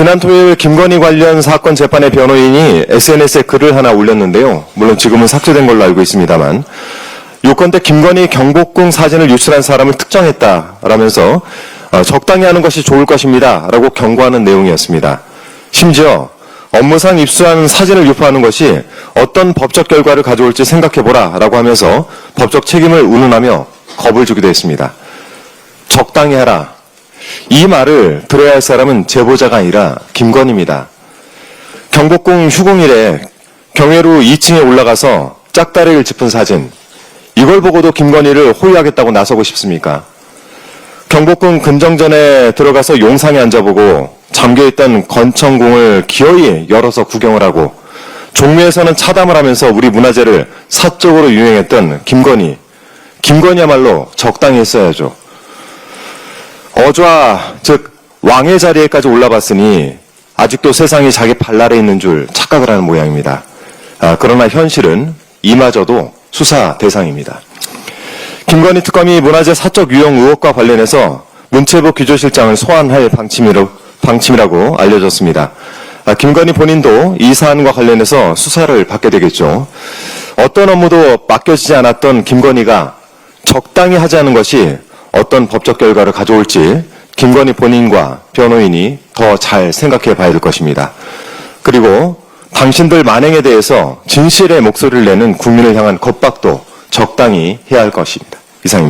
지난 토요일 김건희 관련 사건 재판의 변호인이 SNS에 글을 하나 올렸는데요. 물론 지금은 삭제된 걸로 알고 있습니다만 요건대 김건희 경복궁 사진을 유출한 사람을 특정했다라면서 어, 적당히 하는 것이 좋을 것입니다 라고 경고하는 내용이었습니다. 심지어 업무상 입수한 사진을 유포하는 것이 어떤 법적 결과를 가져올지 생각해보라 라고 하면서 법적 책임을 운운하며 겁을 주기도 했습니다. 적당히 하라. 이 말을 들어야 할 사람은 제보자가 아니라 김건희입니다. 경복궁 휴공일에 경회로 2층에 올라가서 짝다리를 짚은 사진. 이걸 보고도 김건희를 호위하겠다고 나서고 싶습니까? 경복궁 금정전에 들어가서 용상에 앉아보고 잠겨있던 건청궁을 기어이 열어서 구경을 하고 종묘에서는 차담을 하면서 우리 문화재를 사적으로 유행했던 김건희. 김건희야말로 적당히 했어야죠. 어좌, 즉 왕의 자리에까지 올라봤으니 아직도 세상이 자기 발 아래 있는 줄 착각을 하는 모양입니다. 아, 그러나 현실은 이마저도 수사 대상입니다. 김건희 특검이 문화재 사적 유용 의혹과 관련해서 문체부 기조실장을 소환할 방침이라, 방침이라고 알려졌습니다. 아, 김건희 본인도 이 사안과 관련해서 수사를 받게 되겠죠. 어떤 업무도 맡겨지지 않았던 김건희가 적당히 하지 않은 것이 어떤 법적 결과를 가져올지 김건희 본인과 변호인이 더 잘 생각해 봐야 될 것입니다. 그리고 당신들 만행에 대해서 진실의 목소리를 내는 국민을 향한 겁박도 적당히 해야 할 것입니다. 이상입니다.